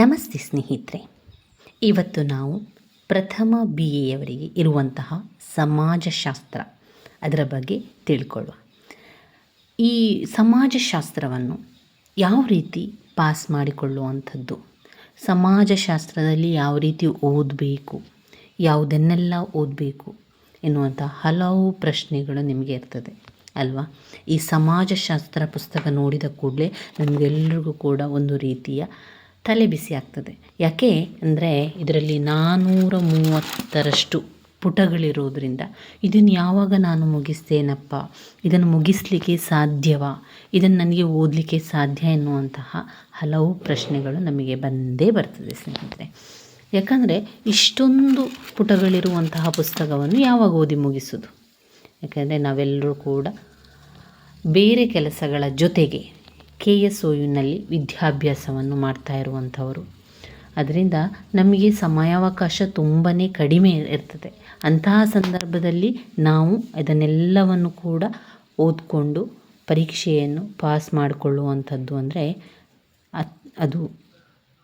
ನಮಸ್ತೆ ಸ್ನೇಹಿತರೆ. ಇವತ್ತು ನಾವು ಪ್ರಥಮ ಬಿ ಎಯವರಿಗೆ ಇರುವಂತಹ ಸಮಾಜಶಾಸ್ತ್ರ ಅದರ ಬಗ್ಗೆ ತಿಳ್ಕೊಳ್ಳುವ. ಈ ಸಮಾಜಶಾಸ್ತ್ರವನ್ನು ಯಾವ ರೀತಿ ಪಾಸ್ ಮಾಡಿಕೊಳ್ಳುವಂಥದ್ದು? ಸಮಾಜಶಾಸ್ತ್ರದಲ್ಲಿ ಯಾವ ರೀತಿ ಓದಬೇಕು? ಯಾವುದನ್ನೆಲ್ಲ ಓದಬೇಕು? ಎನ್ನುವಂಥ ಹಲವು ಪ್ರಶ್ನೆಗಳು ನಿಮಗೆ ಇರ್ತದೆ, ಅಲ್ವಾ? ಈ ಸಮಾಜಶಾಸ್ತ್ರ ಪುಸ್ತಕ ನೋಡಿದ ಕೂಡಲೇ ನಮಗೆಲ್ಲರಿಗೂ ಕೂಡ ಒಂದು ರೀತಿಯ ತಲೆ ಬಿಸಿ ಆಗ್ತದೆ. ಯಾಕೆ ಅಂದರೆ ಇದರಲ್ಲಿ ನಾನ್ನೂರ ಮೂವತ್ತರಷ್ಟು ಪುಟಗಳಿರೋದ್ರಿಂದ ಇದನ್ನು ಯಾವಾಗ ನಾನು ಮುಗಿಸ್ತೇನಪ್ಪ? ಇದನ್ನು ಮುಗಿಸ್ಲಿಕ್ಕೆ ಸಾಧ್ಯವಾ? ಇದನ್ನು ನನಗೆ ಓದಲಿಕ್ಕೆ ಸಾಧ್ಯ ಎನ್ನುವಂತಹ ಹಲವು ಪ್ರಶ್ನೆಗಳು ನಮಗೆ ಬಂದೇ ಬರ್ತದೆ ಸ್ನೇಹಿತರೆ. ಯಾಕಂದರೆ ಇಷ್ಟೊಂದು ಪುಟಗಳಿರುವಂತಹ ಪುಸ್ತಕವನ್ನು ಯಾವಾಗ ಓದಿ ಮುಗಿಸೋದು? ಯಾಕಂದರೆ ನಾವೆಲ್ಲರೂ ಕೂಡ ಬೇರೆ ಕೆಲಸಗಳ ಜೊತೆಗೆ ಕೆ ಎಸ್ ಒ ಯುನಲ್ಲಿ ವಿದ್ಯಾಭ್ಯಾಸವನ್ನು ಮಾಡ್ತಾ ಇರುವಂಥವರು. ಅದರಿಂದ ನಮಗೆ ಸಮಯಾವಕಾಶ ತುಂಬಾ ಕಡಿಮೆ ಇರ್ತದೆ. ಅಂತಹ ಸಂದರ್ಭದಲ್ಲಿ ನಾವು ಇದನ್ನೆಲ್ಲವನ್ನು ಕೂಡ ಓದಿಕೊಂಡು ಪರೀಕ್ಷೆಯನ್ನು ಪಾಸ್ ಮಾಡಿಕೊಳ್ಳುವಂಥದ್ದು ಅಂದರೆ ಅದು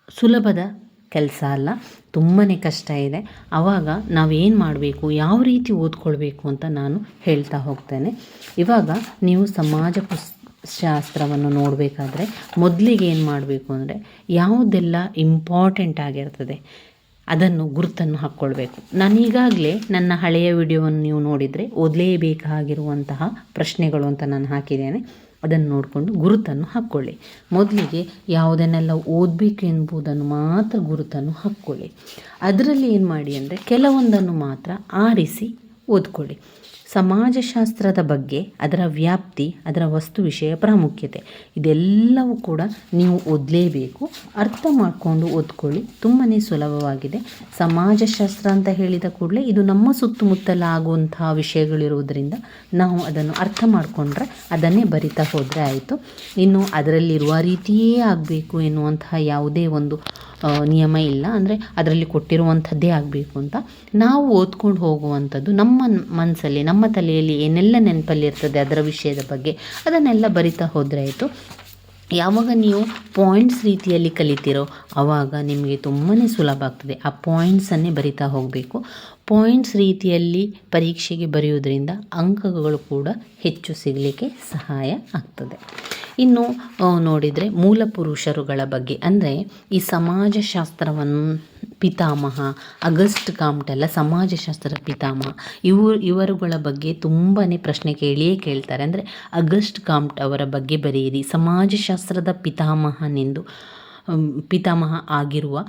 ಸುಲಭದ ಕೆಲಸ ಅಲ್ಲ ತುಂಬಾ ಕಷ್ಟ ಇದೆ. ಆವಾಗ ನಾವೇನು ಮಾಡಬೇಕು, ಯಾವ ರೀತಿ ಓದ್ಕೊಳ್ಬೇಕು ಅಂತ ನಾನು ಹೇಳ್ತಾ ಹೋಗ್ತೇನೆ. ಇವಾಗ ನೀವು ಸಮಾಜ ಪುಸ್ ಶಾಸ್ತ್ರವನ್ನು ನೋಡಬೇಕಾದ್ರೆ ಮೊದಲಿಗೆ ಏನು ಮಾಡಬೇಕು ಅಂದರೆ ಯಾವುದೆಲ್ಲ ಇಂಪಾರ್ಟೆಂಟ್ ಆಗಿರ್ತದೆ ಅದನ್ನು ಗುರುತನ್ನು ಹಾಕ್ಕೊಳ್ಬೇಕು. ನಾನು ಈಗಾಗಲೇ ನನ್ನ ಹಳೆಯ ವಿಡಿಯೋವನ್ನು ನೀವು ನೋಡಿದರೆ ಓದಲೇಬೇಕಾಗಿರುವಂತಹ ಪ್ರಶ್ನೆಗಳು ಅಂತ ನಾನು ಹಾಕಿದ್ದೇನೆ. ಅದನ್ನು ನೋಡಿಕೊಂಡು ಗುರುತನ್ನು ಹಾಕ್ಕೊಳ್ಳಿ. ಮೊದಲಿಗೆ ಯಾವುದನ್ನೆಲ್ಲ ಓದಬೇಕು ಎಂಬುದನ್ನು ಮಾತ್ರ ಗುರುತನ್ನು ಹಾಕ್ಕೊಳ್ಳಿ. ಅದರಲ್ಲಿ ಏನು ಮಾಡಿ ಅಂದರೆ ಕೆಲವೊಂದನ್ನು ಮಾತ್ರ ಆರಿಸಿ ಓದ್ಕೊಳ್ಳಿ. ಸಮಾಜಶಾಸ್ತ್ರದ ಬಗ್ಗೆ, ಅದರ ವ್ಯಾಪ್ತಿ, ಅದರ ವಸ್ತು ವಿಷಯ ಪ್ರಾಮುಖ್ಯತೆ. ಇದೆಲ್ಲವೂ ಕೂಡ ನೀವು ಓದಲೇಬೇಕು. ಅರ್ಥ ಮಾಡಿಕೊಂಡು ಓದ್ಕೊಳ್ಳಿ. ತುಂಬಾ ಸುಲಭವಾಗಿದೆ. ಸಮಾಜಶಾಸ್ತ್ರ ಅಂತ ಹೇಳಿದ ಕೂಡಲೇ ಇದು ನಮ್ಮ ಸುತ್ತಮುತ್ತಲ ಆಗುವಂತಹ ವಿಷಯಗಳಿರುವುದರಿಂದ ನಾವು ಅದನ್ನು ಅರ್ಥ ಮಾಡಿಕೊಂಡ್ರೆ ಅದನ್ನೇ ಬರಿತಾ ಹೋದರೆ ಆಯಿತು. ಇನ್ನು ಅದರಲ್ಲಿರುವ ರೀತಿಯೇ ಆಗಬೇಕು ಎನ್ನುವಂತಹ ಯಾವುದೇ ಒಂದು ನಿಯಮ ಇಲ್ಲ ಅಂದರೆ ಅದರಲ್ಲಿ ಕೊಟ್ಟಿರುವಂಥದ್ದೇ ಆಗಬೇಕು ಅಂತ ನಾವು ಓದ್ಕೊಂಡು ಹೋಗುವಂಥದ್ದು ನಮ್ಮ ಮನಸ್ಸಲ್ಲಿ ನಮ್ಮ ತಲೆಯಲ್ಲಿ ಏನೆಲ್ಲ ನೆನಪಲ್ಲಿರ್ತದೆ ಅದರ ವಿಷಯದ ಬಗ್ಗೆ ಅದನ್ನೆಲ್ಲ ಬರಿತಾ ಹೋದರೆ ಆಯಿತು. ಯಾವಾಗ ನೀವು ಪಾಯಿಂಟ್ಸ್ ರೀತಿಯಲ್ಲಿ ಕಲಿತೀರೋ ಆವಾಗ ನಿಮಗೆ ತುಂಬಾ ಸುಲಭ ಆಗ್ತದೆ. ಆ ಪಾಯಿಂಟ್ಸನ್ನೇ ಬರಿತಾ ಹೋಗಬೇಕು. ಪಾಯಿಂಟ್ಸ್ ರೀತಿಯಲ್ಲಿ ಪರೀಕ್ಷೆಗೆ ಬರೆಯೋದ್ರಿಂದ ಅಂಕಗಳು ಕೂಡ ಹೆಚ್ಚು ಸಿಗಲಿಕ್ಕೆ ಸಹಾಯ ಆಗ್ತದೆ. ಇನ್ನು ನೋಡಿದರೆ ಮೂಲ ಪುರುಷರುಗಳ ಬಗ್ಗೆ. ಅಂದರೆ, ಈ ಸಮಾಜಶಾಸ್ತ್ರವನ್ನು ಪಿತಾಮಹ, ಅಗಸ್ಟ್ ಕಾಮ್ಟೆಲ್ಲ ಸಮಾಜಶಾಸ್ತ್ರ ಪಿತಾಮಹ, ಇವು, ಇವರುಗಳ ಬಗ್ಗೆ ತುಂಬಾ ಪ್ರಶ್ನೆ ಕೇಳಿಯೇ ಕೇಳ್ತಾರೆ. ಅಂದರೆ, ಅಗಸ್ಟ್ ಕಾಮ್ಟ್ ಅವರ ಬಗ್ಗೆ ಬರೆಯಿರಿ. ಸಮಾಜಶಾಸ್ತ್ರದ ಪಿತಾಮಹನೆಂದು ಪಿತಾಮಹ ಆಗಿರುವ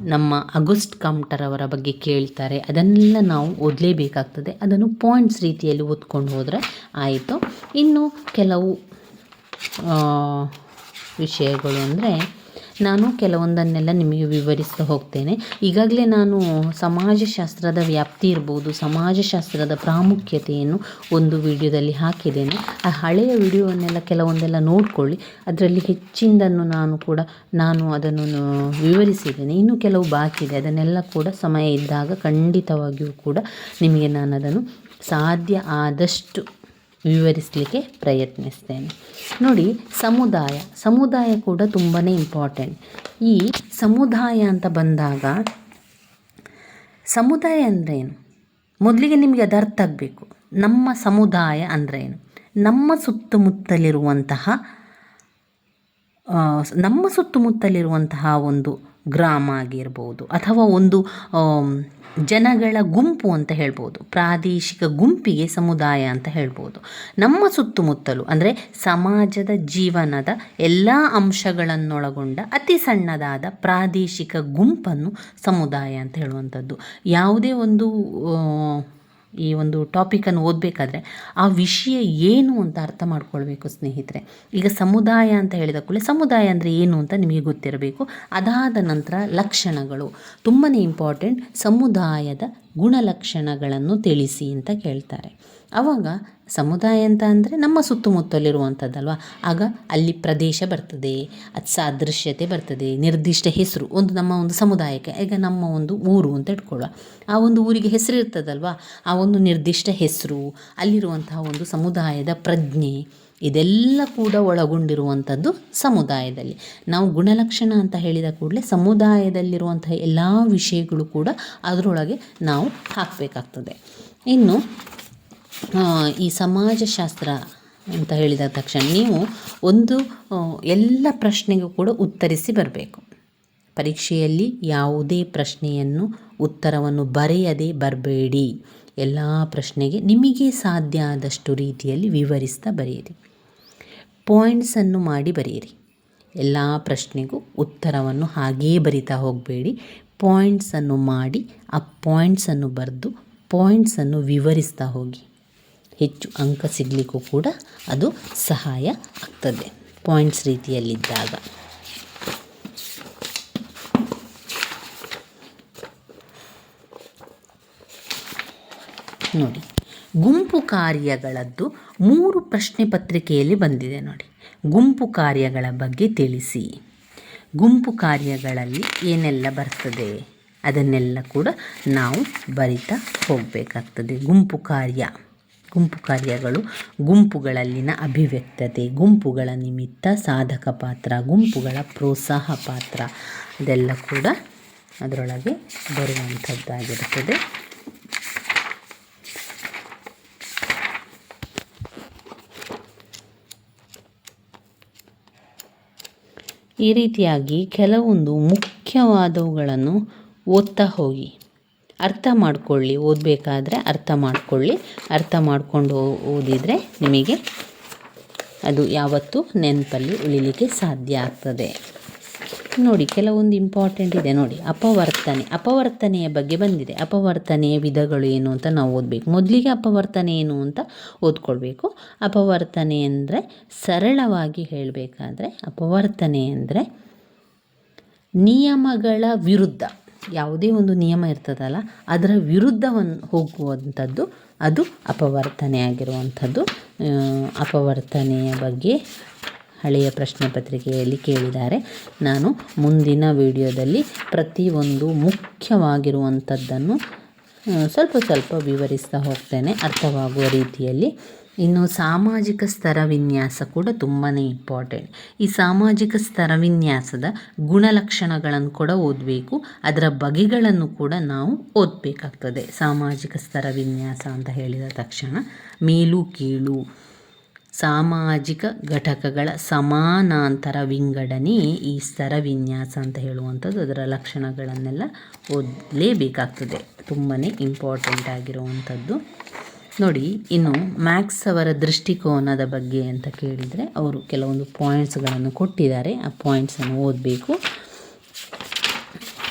ನಮ್ಮ ಅಗಸ್ಟ್ ಕಾಮ್ಟರ್ ಅವರ ಬಗ್ಗೆ ಕೇಳ್ತಾರೆ. ಅದನ್ನೆಲ್ಲ ನಾವು ಓದಲೇಬೇಕಾಗ್ತದೆ. ಅದನ್ನು ಪಾಯಿಂಟ್ಸ್ ರೀತಿಯಲ್ಲಿ ಓದ್ಕೊಂಡು ಹೋದರೆ ಆಯಿತು. ಇನ್ನು, ಕೆಲವು ವಿಷಯಗಳು ಅಂದರೆ ನಾನು ಕೆಲವೊಂದನ್ನೆಲ್ಲ ನಿಮಗೆ ವಿವರಿಸ್ತಾ ಹೋಗ್ತೇನೆ. ಈಗಾಗಲೇ ನಾನು ಸಮಾಜಶಾಸ್ತ್ರದ ವ್ಯಾಪ್ತಿ ಇರ್ಬೋದು, ಸಮಾಜಶಾಸ್ತ್ರದ ಪ್ರಾಮುಖ್ಯತೆಯನ್ನು ಒಂದು ವಿಡಿಯೋದಲ್ಲಿ ಹಾಕಿದ್ದೇನೆ. ಆ ಹಳೆಯ ವಿಡಿಯೋವನ್ನೆಲ್ಲ ಕೆಲವೊಂದೆಲ್ಲ ನೋಡಿಕೊಳ್ಳಿ. ಅದರಲ್ಲಿ ಹೆಚ್ಚಿನದನ್ನು ನಾನು ಕೂಡ, ನಾನು ಅದನ್ನು ವಿವರಿಸಿದ್ದೇನೆ. ಇನ್ನೂ ಕೆಲವು ಬಾಕಿ ಇದೆ. ಅದನ್ನೆಲ್ಲ ಕೂಡ ಸಮಯ ಇದ್ದಾಗ ಖಂಡಿತವಾಗಿಯೂ ಕೂಡ ನಿಮಗೆ ನಾನು ಅದನ್ನು ಸಾಧ್ಯ ಆದಷ್ಟು ವಿವರಿಸಲಿಕ್ಕೆ ಪ್ರಯತ್ನಿಸ್ತೇನೆ. ನೋಡಿ, ಸಮುದಾಯ. ಸಮುದಾಯ ಕೂಡ ತುಂಬಾ ಇಂಪಾರ್ಟೆಂಟ್ ಈ ಸಮುದಾಯ ಅಂತ ಬಂದಾಗ, ಸಮುದಾಯ ಅಂದ್ರೇನು? ಮೊದಲಿಗೆ ನಿಮಗೆ ಅದು ಅರ್ಥ ಆಗಬೇಕು. ನಮ್ಮ ಸಮುದಾಯ ಅಂದ್ರೇನು? ನಮ್ಮ ಸುತ್ತಮುತ್ತಲಿರುವಂತಹ ನಮ್ಮ ಸುತ್ತಮುತ್ತಲಿರುವಂತಹ ಒಂದು ಗ್ರಾಮ ಆಗಿರ್ಬೋದು ಅಥವಾ ಒಂದು ಜನಗಳ ಗುಂಪು ಅಂತ ಹೇಳ್ಬೋದು, ಪ್ರಾದೇಶಿಕ ಗುಂಪಿಗೆ ಸಮುದಾಯ ಅಂತ ಹೇಳ್ಬೋದು. ನಮ್ಮ ಸುತ್ತಮುತ್ತಲು ಅಂದರೆ ಸಮಾಜದ ಜೀವನದ ಎಲ್ಲ ಅಂಶಗಳನ್ನೊಳಗೊಂಡ ಅತಿ ಸಣ್ಣದಾದ ಪ್ರಾದೇಶಿಕ ಗುಂಪನ್ನು ಸಮುದಾಯ ಅಂತ ಹೇಳುವಂಥದ್ದು. ಯಾವುದೇ ಒಂದು ಈ ಒಂದು ಟಾಪಿಕನ್ನು ಓದಬೇಕಾದ್ರೆ ಆ ವಿಷಯ ಏನು ಅಂತ ಅರ್ಥ ಮಾಡ್ಕೊಳ್ಬೇಕು ಸ್ನೇಹಿತರೆ. ಈಗ ಸಮುದಾಯ ಅಂತ ಹೇಳಿದ ಕೂಡಲೇ ಸಮುದಾಯ ಅಂದರೆ ಏನು ಅಂತ ನಿಮಗೆ ಗೊತ್ತಿರಬೇಕು. ಅದಾದ ನಂತರ ಲಕ್ಷಣಗಳು. ತುಂಬಾ ಇಂಪಾರ್ಟೆಂಟ್ ಸಮುದಾಯದ ಗುಣಲಕ್ಷಣಗಳನ್ನು ತಿಳಿಸಿ ಅಂತ ಕೇಳ್ತಾರೆ. ಆವಾಗ ಸಮುದಾಯ ಅಂತ ಅಂದರೆ ನಮ್ಮ ಸುತ್ತಮುತ್ತಲಿರುವಂಥದ್ದಲ್ವ? ಆಗ ಅಲ್ಲಿ ಪ್ರದೇಶ ಬರ್ತದೆ, ಅದು ಸಾದೃಶ್ಯತೆ ಬರ್ತದೆ, ನಿರ್ದಿಷ್ಟ ಹೆಸರು, ಒಂದು ನಮ್ಮ ಒಂದು ಸಮುದಾಯಕ್ಕೆ, ಈಗ ನಮ್ಮ ಒಂದು ಊರು ಅಂತ ಇಟ್ಕೊಳ್ಳುವ. ಆ ಒಂದು ಊರಿಗೆ ಹೆಸರು ಇರ್ತದಲ್ವ? ಆ ಒಂದು ನಿರ್ದಿಷ್ಟ ಹೆಸರು, ಅಲ್ಲಿರುವಂತಹ ಒಂದು ಸಮುದಾಯದ ಪ್ರಜ್ಞೆ, ಇದೆಲ್ಲ ಕೂಡ ಒಳಗೊಂಡಿರುವಂಥದ್ದು ಸಮುದಾಯದಲ್ಲಿ. ನಾವು ಗುಣಲಕ್ಷಣ ಅಂತ ಹೇಳಿದ ಕೂಡಲೇ ಸಮುದಾಯದಲ್ಲಿರುವಂತಹ ಎಲ್ಲ ವಿಷಯಗಳು ಕೂಡ ಅದರೊಳಗೆ ನಾವು ಹಾಕಬೇಕಾಗ್ತದೆ. ಇನ್ನು ಈ ಸಮಾಜಶಾಸ್ತ್ರ ಅಂತ ಹೇಳಿದ ತಕ್ಷಣ ನೀವು ಒಂದು ಎಲ್ಲ ಪ್ರಶ್ನೆಗೂ ಕೂಡ ಉತ್ತರಿಸಿ ಬರಬೇಕು. ಪರೀಕ್ಷೆಯಲ್ಲಿ ಯಾವುದೇ ಪ್ರಶ್ನೆಯನ್ನು, ಉತ್ತರವನ್ನು ಬರೆಯದೆ ಬರಬೇಡಿ. ಎಲ್ಲ ಪ್ರಶ್ನೆಗೆ ನಿಮಗೆ ಸಾಧ್ಯ ಆದಷ್ಟು ರೀತಿಯಲ್ಲಿ ವಿವರಿಸ್ತಾ ಬರೆಯಿರಿ. ಪಾಯಿಂಟ್ಸನ್ನು ಮಾಡಿ ಬರೆಯಿರಿ. ಎಲ್ಲ ಪ್ರಶ್ನೆಗೂ ಉತ್ತರವನ್ನು ಹಾಗೇ ಬರಿತಾ ಹೋಗಬೇಡಿ. ಪಾಯಿಂಟ್ಸನ್ನು ಮಾಡಿ, ಆ ಪಾಯಿಂಟ್ಸನ್ನು ಬರೆದು ಪಾಯಿಂಟ್ಸನ್ನು ವಿವರಿಸ್ತಾ ಹೋಗಿ. ಹೆಚ್ಚು ಅಂಕ ಸಿಗಲಿಕ್ಕೂ ಕೂಡ ಅದು ಸಹಾಯ ಆಗ್ತದೆ. ಪಾಯಿಂಟ್ಸ್ ರೀತಿಯಲ್ಲಿದ್ದಾಗ. ನೋಡಿ, ಗುಂಪು ಕಾರ್ಯಗಳದ್ದು ಮೂರು ಪ್ರಶ್ನೆ ಪತ್ರಿಕೆಯಲ್ಲಿ ಬಂದಿದೆ ನೋಡಿ. ಗುಂಪು ಕಾರ್ಯಗಳ ಬಗ್ಗೆ ತಿಳಿಸಿ. ಗುಂಪು ಕಾರ್ಯಗಳಲ್ಲಿ ಏನೆಲ್ಲ ಬರ್ತದೆ? ಅದನ್ನೆಲ್ಲ ಕೂಡ ನಾವು ಬರಿತಾ ಹೋಗಬೇಕಾಗ್ತದೆ ಗುಂಪು ಕಾರ್ಯ. ಗುಂಪು ಕಾರ್ಯಗಳು, ಗುಂಪುಗಳಲ್ಲಿನ ಅಭಿವ್ಯಕ್ತತೆ, ಗುಂಪುಗಳ ನಿಮಿತ್ತ ಸಾಧಕ ಪಾತ್ರ, ಗುಂಪುಗಳ ಪ್ರೋತ್ಸಾಹ ಪಾತ್ರ, ಅದೆಲ್ಲ ಕೂಡ ಅದರೊಳಗೆ ಬರುವಂಥದ್ದಾಗಿರುತ್ತದೆ. ಈ ರೀತಿಯಾಗಿ ಕೆಲವೊಂದು ಮುಖ್ಯವಾದವುಗಳನ್ನು ಓದ್ತಾ ಹೋಗಿ. ಅರ್ಥ ಮಾಡಿಕೊಳ್ಳಿ, ಓದಬೇಕಾದ್ರೆ ಅರ್ಥ ಮಾಡಿಕೊಳ್ಳಿ. ಅರ್ಥ ಮಾಡಿಕೊಂಡು ಓದಿದರೆ ನಿಮಗೆ ಅದು ಯಾವತ್ತೂ ನೆನಪಲ್ಲಿ ಉಳಿಲಿಕ್ಕೆ ಸಾಧ್ಯ ಆಗ್ತದೆ. ನೋಡಿ, ಕೆಲವೊಂದು ಇಂಪಾರ್ಟೆಂಟ್ ಇದೆ. ನೋಡಿ, ಅಪವರ್ತನೆ. ಅಪವರ್ತನೆಯ ಬಗ್ಗೆ ಬಂದಿದೆ. ಅಪವರ್ತನೆಯ ವಿಧಗಳು ಏನು ಅಂತ ನಾವು ಓದಬೇಕು. ಮೊದಲಿಗೆ ಅಪವರ್ತನೆ ಏನು ಅಂತ ಓದ್ಕೊಳ್ಬೇಕು. ಅಪವರ್ತನೆ ಅಂದರೆ ಸರಳವಾಗಿ ಹೇಳಬೇಕಾದ್ರೆ, ಅಪವರ್ತನೆ ಅಂದರೆ ನಿಯಮಗಳ ವಿರುದ್ಧ. ಯಾವುದೇ ಒಂದು ನಿಯಮ ಇರ್ತದಲ್ಲ, ಅದರ ವಿರುದ್ಧವನ್ನು ಹೋಗುವಂಥದ್ದು, ಅದು ಅಪವರ್ತನೆ ಆಗಿರುವಂಥದ್ದು ಅಪವರ್ತನೆಯ ಬಗ್ಗೆ ಹಳೆಯ ಪ್ರಶ್ನೆ ಪತ್ರಿಕೆಯಲ್ಲಿ ಕೇಳಿದ್ದಾರೆ. ನಾನು ಮುಂದಿನ ವಿಡಿಯೋದಲ್ಲಿ ಪ್ರತಿಯೊಂದು ಮುಖ್ಯವಾಗಿರುವಂಥದ್ದನ್ನು ಸ್ವಲ್ಪ ಸ್ವಲ್ಪ ವಿವರಿಸ್ತಾ ಹೋಗ್ತೇನೆ. ಅರ್ಥವಾಗುವ ರೀತಿಯಲ್ಲಿ ಇನ್ನು ಸಾಮಾಜಿಕ ಸ್ತರ ವಿನ್ಯಾಸ ಕೂಡ ತುಂಬಾ ಇಂಪಾರ್ಟೆಂಟ್ ಈ ಸಾಮಾಜಿಕ ಸ್ತರ ವಿನ್ಯಾಸದ ಗುಣಲಕ್ಷಣಗಳನ್ನು ಕೂಡ ಓದಬೇಕು, ಅದರ ಬಗೆಗಳನ್ನು ಕೂಡ ನಾವು ಓದಬೇಕಾಗ್ತದೆ. ಸಾಮಾಜಿಕ ಸ್ತರ ವಿನ್ಯಾಸ ಅಂತ ಹೇಳಿದ ತಕ್ಷಣ ಮೇಲು ಕೀಳು, ಸಾಮಾಜಿಕ ಘಟಕಗಳ ಸಮಾನಾಂತರ ವಿಂಗಡಣೆ ಈ ಸ್ತರ ವಿನ್ಯಾಸ ಅಂತ ಹೇಳುವಂಥದ್ದು, ಅದರ ಲಕ್ಷಣಗಳನ್ನೆಲ್ಲ ಓದಲೇಬೇಕಾಗ್ತದೆ. ತುಂಬಾ ಇಂಪಾರ್ಟೆಂಟ್ ಆಗಿರುವಂಥದ್ದು. ನೋಡಿ, ಇನ್ನು ಮ್ಯಾಕ್ಸ್ ಅವರ ದೃಷ್ಟಿಕೋನದ ಬಗ್ಗೆ ಅಂತ ಕೇಳಿದರೆ, ಅವರು ಕೆಲವೊಂದು ಪಾಯಿಂಟ್ಸ್ಗಳನ್ನು ಕೊಟ್ಟಿದ್ದಾರೆ. ಆ ಪಾಯಿಂಟ್ಸನ್ನು ಓದಬೇಕು.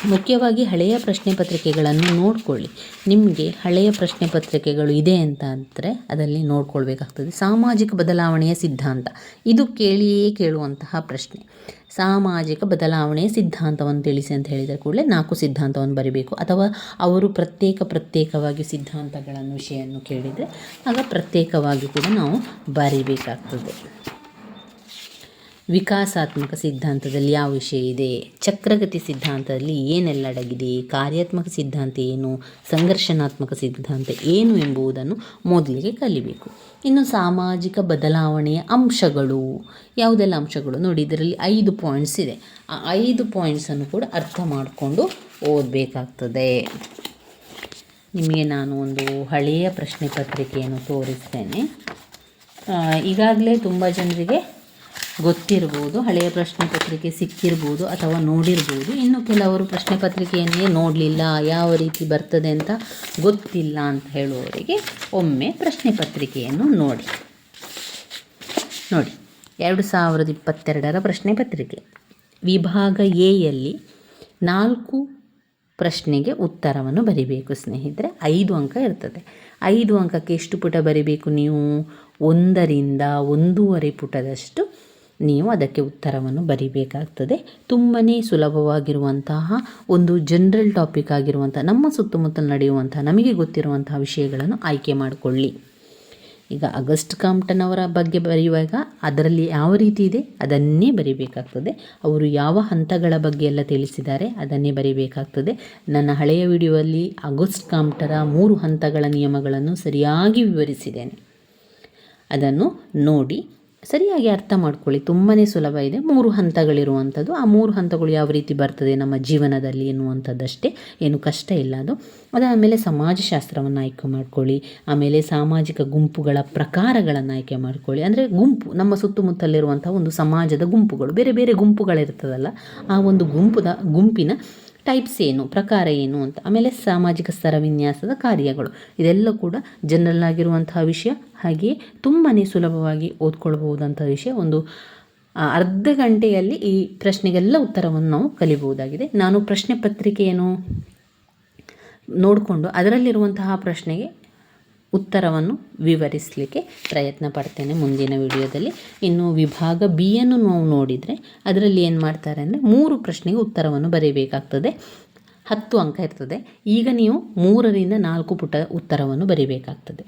ಮುಖ್ಯವಾಗಿ ಹಳೆಯ ಪ್ರಶ್ನೆ ಪತ್ರಿಕೆಗಳನ್ನು ನೋಡಿಕೊಳ್ಳಿ. ನಿಮಗೆ ಹಳೆಯ ಪ್ರಶ್ನೆ ಪತ್ರಿಕೆಗಳು ಇದೆ ಅಂತ ಅಂದರೆ ಅದರಲ್ಲಿ ನೋಡ್ಕೊಳ್ಬೇಕಾಗ್ತದೆ. ಸಾಮಾಜಿಕ ಬದಲಾವಣೆಯ ಸಿದ್ಧಾಂತ. ಇದು ಕೇಳಿಯೇ ಕೇಳುವಂತಹ ಪ್ರಶ್ನೆ. ಸಾಮಾಜಿಕ ಬದಲಾವಣೆಯ ಸಿದ್ಧಾಂತವನ್ನು ತಿಳಿಸಿ ಅಂತ ಹೇಳಿದ ಕೂಡಲೇ ನಾಲ್ಕು ಸಿದ್ಧಾಂತವನ್ನು ಬರಿಬೇಕು. ಅಥವಾ ಅವರು ಪ್ರತ್ಯೇಕ ಪ್ರತ್ಯೇಕವಾಗಿ ಸಿದ್ಧಾಂತಗಳನ್ನು, ವಿಷಯವನ್ನು ಕೇಳಿದರೆ ಆಗ ಪ್ರತ್ಯೇಕವಾಗಿ ಕೂಡ ನಾವು ಬರಿಬೇಕಾಗ್ತದೆ. ವಿಕಾಸಾತ್ಮಕ ಸಿದ್ಧಾಂತದಲ್ಲಿ ಯಾವ ವಿಷಯ ಇದೆ? ಚಕ್ರಗತಿ ಸಿದ್ಧಾಂತದಲ್ಲಿ ಏನೆಲ್ಲ ಅಡಗಿದೆ? ಕಾರ್ಯಾತ್ಮಕ ಸಿದ್ಧಾಂತ ಏನು? ಸಂಘರ್ಷಣಾತ್ಮಕ ಸಿದ್ಧಾಂತ ಏನು ಎಂಬುದನ್ನು ಮೊದಲಿಗೆ ಕಲಿಬೇಕು. ಇನ್ನು ಸಾಮಾಜಿಕ ಬದಲಾವಣೆಯ ಅಂಶಗಳು. ಯಾವುದೆಲ್ಲ ಅಂಶಗಳು? ನೋಡಿ, ಇದರಲ್ಲಿ ಐದು ಪಾಯಿಂಟ್ಸ್ ಇದೆ. ಆ ಐದು ಪಾಯಿಂಟ್ಸನ್ನು ಕೂಡ ಅರ್ಥ ಮಾಡಿಕೊಂಡು ಓದಬೇಕಾಗ್ತದೆ. ನಿಮಗೆ ನಾನು ಒಂದು ಹಳೆಯ ಪ್ರಶ್ನೆ ಪತ್ರಿಕೆಯನ್ನು ತೋರಿಸ್ತೇನೆ. ಈಗಾಗಲೇ ತುಂಬ ಜನರಿಗೆ ಗೊತ್ತಿರ್ಬೋದು, ಹಳೆಯ ಪ್ರಶ್ನೆ ಪತ್ರಿಕೆ ಸಿಕ್ಕಿರ್ಬೋದು ಅಥವಾ ನೋಡಿರ್ಬೋದು. ಇನ್ನು ಕೆಲವರು ಪ್ರಶ್ನೆ ಪತ್ರಿಕೆಯನ್ನೇ ನೋಡಲಿಲ್ಲ, ಯಾವ ರೀತಿ ಬರ್ತದೆ ಅಂತ ಗೊತ್ತಿಲ್ಲ ಅಂತ ಹೇಳುವವರಿಗೆ ಒಮ್ಮೆ ಪ್ರಶ್ನೆ ಪತ್ರಿಕೆಯನ್ನು ನೋಡಿ. ನೋಡಿ, ಎರಡು ಸಾವಿರದ ಇಪ್ಪತ್ತೆರಡರ ಪ್ರಶ್ನೆ ಪತ್ರಿಕೆ. ವಿಭಾಗ ಎಯಲ್ಲಿ ನಾಲ್ಕು ಪ್ರಶ್ನೆಗೆ ಉತ್ತರವನ್ನು ಬರಿಬೇಕು ಸ್ನೇಹಿತರೆ. ಐದು ಅಂಕ ಇರ್ತದೆ. ಐದು ಅಂಕಕ್ಕೆ ಎಷ್ಟು ಪುಟ ಬರಿಬೇಕು ನೀವು? ಒಂದರಿಂದ ಒಂದೂವರೆ ಪುಟದಷ್ಟು ನೀವು ಅದಕ್ಕೆ ಉತ್ತರವನ್ನು ಬರೀಬೇಕಾಗ್ತದೆ. ತುಂಬಾ ಸುಲಭವಾಗಿರುವಂತಹ ಒಂದು ಜನರಲ್ ಟಾಪಿಕ್ ಆಗಿರುವಂಥ, ನಮ್ಮ ಸುತ್ತಮುತ್ತ ನಡೆಯುವಂಥ, ನಮಗೆ ಗೊತ್ತಿರುವಂತಹ ವಿಷಯಗಳನ್ನು ಆಯ್ಕೆ ಮಾಡಿಕೊಳ್ಳಿ. ಈಗ ಅಗಸ್ಟ್ ಕಾಂಪ್ಟನ್ ಅವರ ಬಗ್ಗೆ ಬರೆಯುವಾಗ ಅದರಲ್ಲಿ ಯಾವ ರೀತಿ ಇದೆ ಅದನ್ನೇ ಬರೀಬೇಕಾಗ್ತದೆ. ಅವರು ಯಾವ ಹಂತಗಳ ಬಗ್ಗೆ ಎಲ್ಲ ತಿಳಿಸಿದ್ದಾರೆ ಅದನ್ನೇ ಬರಿಬೇಕಾಗ್ತದೆ. ನನ್ನ ಹಳೆಯ ವಿಡಿಯೋದಲ್ಲಿ ಅಗಸ್ಟ್ ಕಾಂಪ್ಟರ ಮೂರು ಹಂತಗಳ ನಿಯಮಗಳನ್ನು ಸರಿಯಾಗಿ ವಿವರಿಸಿದ್ದೇನೆ. ಅದನ್ನು ನೋಡಿ ಸರಿಯಾಗಿ ಅರ್ಥ ಮಾಡ್ಕೊಳ್ಳಿ. ತುಂಬಾ ಸುಲಭ ಇದೆ. ಮೂರು ಹಂತಗಳಿರುವಂಥದ್ದು. ಆ ಮೂರು ಹಂತಗಳು ಯಾವ ರೀತಿ ಬರ್ತದೆ ನಮ್ಮ ಜೀವನದಲ್ಲಿ ಎನ್ನುವಂಥದ್ದಷ್ಟೇ. ಏನು ಕಷ್ಟ ಇಲ್ಲ ಅದು. ಅದಾದಮೇಲೆ ಸಮಾಜಶಾಸ್ತ್ರವನ್ನು ಆಯ್ಕೆ ಮಾಡ್ಕೊಳ್ಳಿ. ಆಮೇಲೆ ಸಾಮಾಜಿಕ ಗುಂಪುಗಳ ಪ್ರಕಾರಗಳನ್ನು ಆಯ್ಕೆ ಮಾಡ್ಕೊಳ್ಳಿ. ಅಂದರೆ ಗುಂಪು, ನಮ್ಮ ಸುತ್ತಮುತ್ತಲಿರುವಂಥ ಒಂದು ಸಮಾಜದ ಗುಂಪುಗಳು. ಬೇರೆ ಬೇರೆ ಗುಂಪುಗಳಿರ್ತದಲ್ಲ, ಆ ಒಂದು ಗುಂಪುದ, ಗುಂಪಿನ ಟೈಪ್ಸ್ ಏನು, ಪ್ರಕಾರ ಏನು ಅಂತ, ಆಮೇಲೆ ಸಾಮಾಜಿಕ ಸ್ತರ ವಿನ್ಯಾಸದ ಕಾರ್ಯಗಳು. ಇದೆಲ್ಲ ಕೂಡ ಜನರಲ್ ಆಗಿರುವಂತಹ ವಿಷಯ. ಹಾಗೆಯೇ ತುಂಬಾ ಸುಲಭವಾಗಿ ಓದ್ಕೊಳ್ಬಹುದಂಥ ವಿಷಯ. ಒಂದು ಅರ್ಧ ಗಂಟೆಯಲ್ಲಿ ಈ ಪ್ರಶ್ನೆಗೆಲ್ಲ ಉತ್ತರವನ್ನು ನಾವು ಕಲಿಬಹುದಾಗಿದೆ. ನಾನು ಪ್ರಶ್ನೆ ಪತ್ರಿಕೆಯನ್ನು ನೋಡಿಕೊಂಡು ಅದರಲ್ಲಿರುವಂತಹ ಪ್ರಶ್ನೆಗೆ ಉತ್ತರವನ್ನು ವಿವರಿಸಲಿಕ್ಕೆ ಪ್ರಯತ್ನ ಪಡ್ತೇನೆ ಮುಂದಿನ ವಿಡಿಯೋದಲ್ಲಿ. ಇನ್ನು ವಿಭಾಗ ಬಿ ಅನ್ನು ನಾವು ನೋಡಿದರೆ ಅದರಲ್ಲಿ ಏನು ಮಾಡ್ತಾರೆ ಅಂದರೆ ಮೂರು ಪ್ರಶ್ನೆಗೆ ಉತ್ತರವನ್ನು ಬರೀಬೇಕಾಗ್ತದೆ. ಹತ್ತು ಅಂಕ ಇರ್ತದೆ. ಈಗ ನೀವು ಮೂರರಿಂದ ನಾಲ್ಕು ಪುಟ ಉತ್ತರವನ್ನು ಬರೀಬೇಕಾಗ್ತದೆ.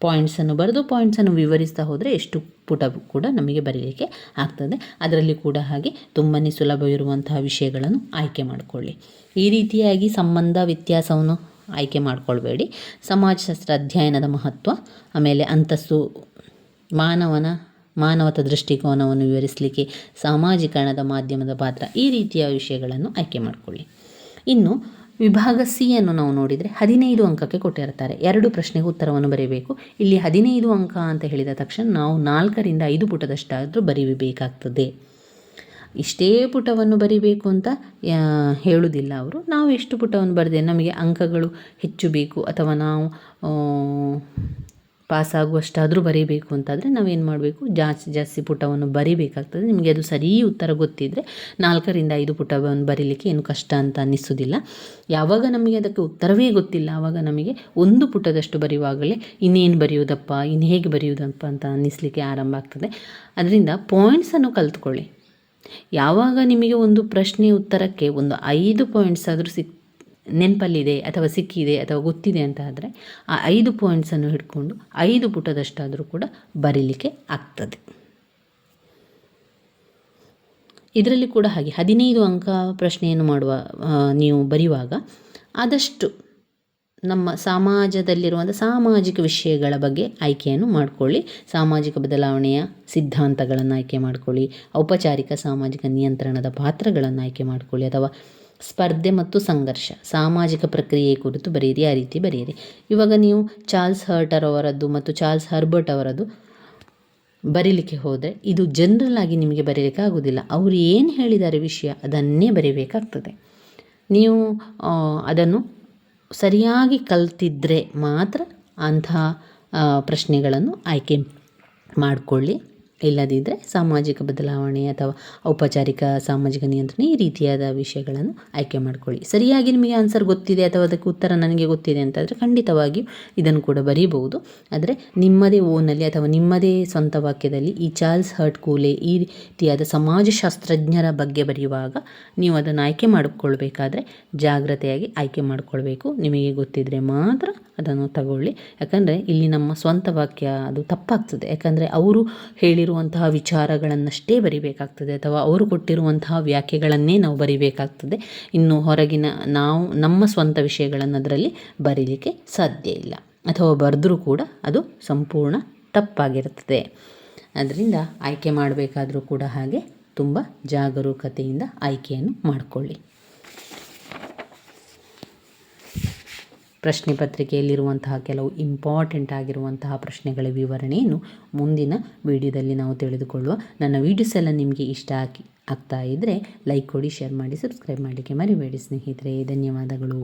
ಪಾಯಿಂಟ್ಸನ್ನು ಬರೆದು ಪಾಯಿಂಟ್ಸನ್ನು ವಿವರಿಸ್ತಾ ಹೋದರೆ ಎಷ್ಟು ಪುಟ ಕೂಡ ನಮಗೆ ಬರೀಲಿಕ್ಕೆ ಆಗ್ತದೆ. ಅದರಲ್ಲಿ ಕೂಡ ಹಾಗೆ ತುಂಬಾ ಸುಲಭವಿರುವಂತಹ ವಿಷಯಗಳನ್ನು ಆಯ್ಕೆ ಮಾಡಿಕೊಳ್ಳಿ. ಈ ರೀತಿಯಾಗಿ ಸಂಬಂಧ ವ್ಯತ್ಯಾಸವನ್ನು ಆಯ್ಕೆ ಮಾಡಿಕೊಳ್ಬೇಡಿ. ಸಮಾಜಶಾಸ್ತ್ರ ಅಧ್ಯಯನದ ಮಹತ್ವ, ಆಮೇಲೆ ಅಂತಸ್ತು ಮಾನವನ, ಮಾನವತ ದೃಷ್ಟಿಕೋನವನ್ನು ವಿವರಿಸಲಿಕ್ಕೆ ಸಾಮಾಜೀಕರಣದ ಮಾಧ್ಯಮದ ಪಾತ್ರ, ಈ ರೀತಿಯ ವಿಷಯಗಳನ್ನು ಆಯ್ಕೆ ಮಾಡಿಕೊಳ್ಳಿ. ಇನ್ನು, ವಿಭಾಗ ಸಿ ಅನ್ನು ನಾವು ನೋಡಿದರೆ ಹದಿನೈದು ಅಂಕಕ್ಕೆ ಕೊಟ್ಟಿರ್ತಾರೆ ಎರಡು ಪ್ರಶ್ನೆಗೆ ಉತ್ತರವನ್ನು ಬರೀಬೇಕು. ಇಲ್ಲಿ ಹದಿನೈದು ಅಂಕ ಅಂತ ಹೇಳಿದ ತಕ್ಷಣ ನಾವು ನಾಲ್ಕರಿಂದ ಐದು ಪುಟದಷ್ಟಾದರೂ ಬರೀಬೇಕಾಗ್ತದೆ. ಇಷ್ಟೇ ಪುಟವನ್ನು ಬರಿಬೇಕು ಅಂತ ಹೇಳುವುದಿಲ್ಲ ಅವರು. ನಾವು ಎಷ್ಟು ಪುಟವನ್ನು ಬರೆದೆ ನಮಗೆ ಅಂಕಗಳು ಹೆಚ್ಚು ಬೇಕು ಅಥವಾ ನಾವು ಪಾಸಾಗುವಷ್ಟಾದರೂ ಬರೀಬೇಕು ಅಂತಾದರೆ ನಾವೇನು ಮಾಡಬೇಕು? ಜಾಸ್ತಿ ಜಾಸ್ತಿ ಪುಟವನ್ನು ಬರಿಬೇಕಾಗ್ತದೆ. ನಿಮಗೆ ಅದು ಸರಿ ಉತ್ತರ ಗೊತ್ತಿದ್ದರೆ ನಾಲ್ಕರಿಂದ ಐದು ಪುಟವನ್ನು ಬರೀಲಿಕ್ಕೆ ಏನು ಕಷ್ಟ ಅಂತ ಅನ್ನಿಸೋದಿಲ್ಲ ಯಾವಾಗ ನಮಗೆ ಅದಕ್ಕೆ ಉತ್ತರವೇ ಗೊತ್ತಿಲ್ಲ. ಆವಾಗ ನಮಗೆ ಒಂದು ಪುಟದಷ್ಟು ಬರೆಯುವಾಗಲೇ ಇನ್ನೇನು ಬರೆಯೋದಪ್ಪ ಇನ್ನು ಹೇಗೆ ಬರೆಯೋದಪ್ಪ ಅಂತ ಅನ್ನಿಸ್ಲಿಕ್ಕೆ ಆರಂಭ ಆಗ್ತದೆ. ಅದರಿಂದ ಪಾಯಿಂಟ್ಸನ್ನು ಕಲ್ತ್ಕೊಳ್ಳಿ. ಯಾವಾಗ ನಿಮಗೆ ಒಂದು ಪ್ರಶ್ನೆ ಉತ್ತರಕ್ಕೆ ಒಂದು ಐದು ಪಾಯಿಂಟ್ಸ್ ಆದರೂ ಸಿಕ್, ನೆನಪಲ್ಲಿದೆ ಅಥವಾ ಸಿಕ್ಕಿದೆ ಅಥವಾ ಗೊತ್ತಿದೆ ಅಂತ ಆದರೆ ಆ ಐದು ಪಾಯಿಂಟ್ಸನ್ನು ಹಿಡ್ಕೊಂಡು ಐದು ಪುಟದಷ್ಟಾದರೂ ಕೂಡ ಬರೀಲಿಕ್ಕೆ ಆಗ್ತದೆ. ಇದರಲ್ಲಿ ಕೂಡ ಹಾಗೆ ಹದಿನೈದು ಅಂಕ ಪ್ರಶ್ನೆಯನ್ನು ಮಾಡುವ ನೀವು ಬರೆಯುವಾಗ ಆದಷ್ಟು ನಮ್ಮ ಸಮಾಜದಲ್ಲಿರುವಂಥ ಸಾಮಾಜಿಕ ವಿಷಯಗಳ ಬಗ್ಗೆ ಆಯ್ಕೆಯನ್ನು ಮಾಡಿಕೊಳ್ಳಿ. ಸಾಮಾಜಿಕ ಬದಲಾವಣೆಯ ಸಿದ್ಧಾಂತಗಳನ್ನು ಆಯ್ಕೆ ಮಾಡಿಕೊಳ್ಳಿ. ಔಪಚಾರಿಕ ಸಾಮಾಜಿಕ ನಿಯಂತ್ರಣದ ಪಾತ್ರಗಳನ್ನು ಆಯ್ಕೆ ಮಾಡಿಕೊಳ್ಳಿ ಅಥವಾ ಸ್ಪರ್ಧೆ ಮತ್ತು ಸಂಘರ್ಷ, ಸಾಮಾಜಿಕ ಪ್ರಕ್ರಿಯೆ ಕುರಿತು ಬರೆಯಿರಿ, ಆ ರೀತಿ ಬರೆಯಿರಿ. ಇವಾಗ ನೀವು ಚಾರ್ಲ್ಸ್ ಹರ್ಟರ್ ಅವರದ್ದು ಮತ್ತು ಚಾರ್ಲ್ಸ್ ಹರ್ಬರ್ಟ್ ಅವರದ್ದು ಬರೀಲಿಕ್ಕೆ ಹೋದರೆ ಇದು ಜನರಲ್ ಆಗಿ ನಿಮಗೆ ಬರೀಲಿಕ್ಕೆ ಆಗೋದಿಲ್ಲ ಅವರು ಏನು ಹೇಳಿದ್ದಾರೆ ವಿಷಯ ಅದನ್ನೇ ಬರೀಬೇಕಾಗ್ತದೆ. ನೀವು ಅದನ್ನು ಸರಿಯಾಗಿ ಕಲ್ತಿದ್ದರೆ ಮಾತ್ರ ಅಂತಹ ಪ್ರಶ್ನೆಗಳನ್ನು ಆಯ್ಕೆ ಮಾಡಿಕೊಳ್ಳಿ. ಇಲ್ಲದಿದ್ದರೆ ಸಾಮಾಜಿಕ ಬದಲಾವಣೆ ಅಥವಾ ಔಪಚಾರಿಕ ಸಾಮಾಜಿಕ ನಿಯಂತ್ರಣ ಈ ರೀತಿಯಾದ ವಿಷಯಗಳನ್ನು ಆಯ್ಕೆ ಮಾಡಿಕೊಳ್ಳಿ. ಸರಿಯಾಗಿ ನಿಮಗೆ ಆನ್ಸರ್ ಗೊತ್ತಿದೆ ಅಥವಾ ಅದಕ್ಕೆ ಉತ್ತರ ನನಗೆ ಗೊತ್ತಿದೆ ಅಂತಾದರೆ ಖಂಡಿತವಾಗಿಯೂ ಇದನ್ನು ಕೂಡ ಬರೀಬಹುದು. ಆದರೆ ನಿಮ್ಮದೇ ಓನಲ್ಲಿ ಅಥವಾ ನಿಮ್ಮದೇ ಸ್ವಂತ ವಾಕ್ಯದಲ್ಲಿ ಈ ಚಾರ್ಲ್ಸ್ ಹರ್ಟ್ ಕೂಲೆ ಈ ರೀತಿಯಾದ ಸಮಾಜಶಾಸ್ತ್ರಜ್ಞರ ಬಗ್ಗೆ ಬರೆಯುವಾಗ ನೀವು ಅದನ್ನು ಆಯ್ಕೆ ಮಾಡಿಕೊಳ್ಬೇಕಾದ್ರೆ ಜಾಗ್ರತೆಯಾಗಿ ಆಯ್ಕೆ ಮಾಡಿಕೊಳ್ಬೇಕು ನಿಮಗೆ ಗೊತ್ತಿದ್ದರೆ ಮಾತ್ರ ಅದನ್ನು ತಗೊಳ್ಳಿ. ಯಾಕಂದರೆ ಇಲ್ಲಿ ನಮ್ಮ ಸ್ವಂತ ವಾಕ್ಯ ಅದು ತಪ್ಪಾಗ್ತದೆ. ಯಾಕಂದರೆ ಅವರು ಹೇಳಿರುವಂತಹ ವಿಚಾರಗಳನ್ನಷ್ಟೇ ಬರಿಬೇಕಾಗ್ತದೆ ಅಥವಾ ಅವರು ಕೊಟ್ಟಿರುವಂತಹ ವ್ಯಾಖ್ಯೆಗಳನ್ನೇ ನಾವು ಬರಿಬೇಕಾಗ್ತದೆ. ಇನ್ನು ಹೊರಗಿನ ನಾವು, ನಮ್ಮ ಸ್ವಂತ ವಿಷಯಗಳನ್ನು ಅದರಲ್ಲಿ ಬರೀಲಿಕ್ಕೆ ಸಾಧ್ಯ ಇಲ್ಲ. ಅಥವಾ ಬರೆದ್ರೂ ಕೂಡ ಅದು ಸಂಪೂರ್ಣ ತಪ್ಪಾಗಿರ್ತದೆ ಅದರಿಂದ ಆಯ್ಕೆ ಮಾಡಬೇಕಾದ್ರೂ ಕೂಡ ಹಾಗೆ ತುಂಬ ಜಾಗರೂಕತೆಯಿಂದ ಆಯ್ಕೆಯನ್ನು ಮಾಡಿಕೊಳ್ಳಿ. ಪ್ರಶ್ನೆ ಪತ್ರಿಕೆಯಲ್ಲಿರುವಂತಹ ಕೆಲವು ಇಂಪಾರ್ಟೆಂಟ್ ಆಗಿರುವಂತಹ ಪ್ರಶ್ನೆಗಳ ವಿವರಣೆಯನ್ನು ಮುಂದಿನ ವಿಡಿಯೋದಲ್ಲಿ ನಾವು ತಿಳಿದುಕೊಳ್ಳುವ ನನ್ನ ವಿಡಿಯೋಸ್ ಎಲ್ಲ ನಿಮಗೆ ಇಷ್ಟ ಆಗಿ ಆಗ್ತಾ ಇದ್ದರೆ ಲೈಕ್ ಕೊಡಿ ಶೇರ್ ಮಾಡಿ ಸಬ್ಸ್ಕ್ರೈಬ್ ಮಾಡಲಿಕ್ಕೆ ಮರಿಬೇಡಿ ಸ್ನೇಹಿತರೆ. ಧನ್ಯವಾದಗಳು.